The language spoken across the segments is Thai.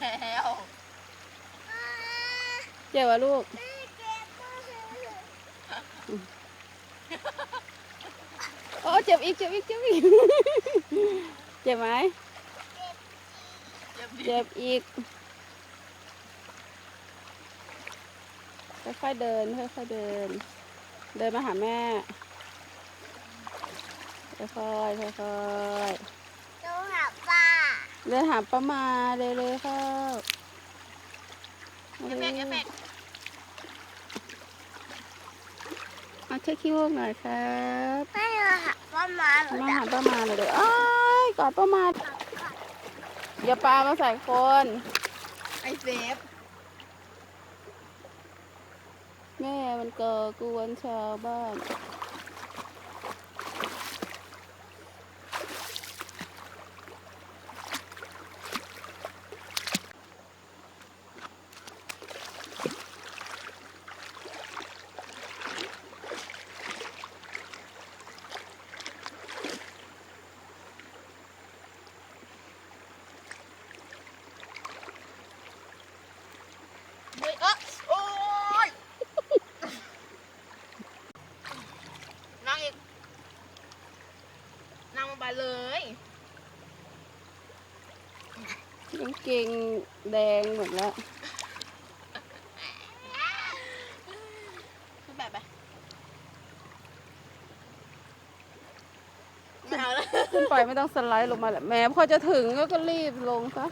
แล้วเจ็บวะลูก โอ้เจ็บอีกเจ็บอีกเจ็บอีก เจ็บไหมเจ็บดิเจ็บอีก ค่อยๆเดินค่อยๆเดิน เดินมาหาแม่ ค่อยๆค่อยๆต้องหาป้า เดินหาป้ามาเร็วๆเข้าเอฟเฟกต์เอฟเฟกต์มาเช็คขี้มูกหน่อยครับไม่มาหาป้ามาหนูมาจะหาป้ามาเลยเดี๋ยวอ้ายกอดป้ามาอย่าปลามาใส่คน ไอเซฟแม่มันเกิดกวนชาวบ้าน เฮ้ยเอะโอ้ยนั่งอีก นั่งลงไปเลยยังเกงแดงหมดแล้วขึ้นแบบไปไม่เอาแล้วขึ้นไปไม่ต้องสไลด์ลงมาแหละแหม้พอจะถึงก็ก็รีบลงซะ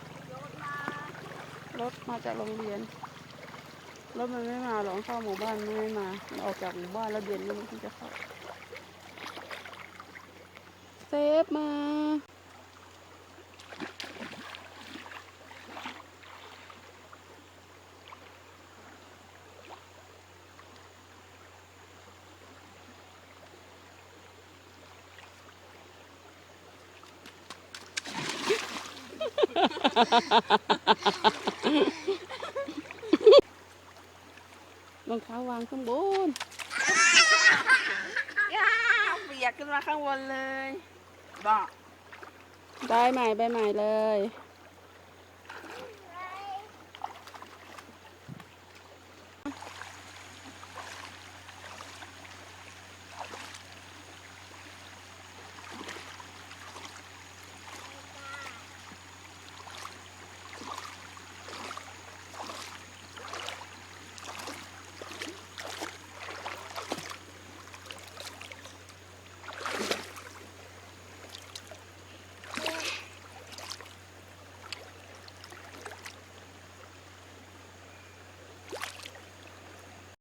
รถมาจากโรงเรียนรถมันไม่มาหรอกเข้าหมู่บ้านมันไม่มามันออกจากหมู่บ้านแล้วเย็นนี้มันถึงจะเข้าเซ ฟมา รองเท้าวางข้างบนย่าเปียกขึ้นมาข้างบนเลย ได้ใบใหม่ใบใหม่เลย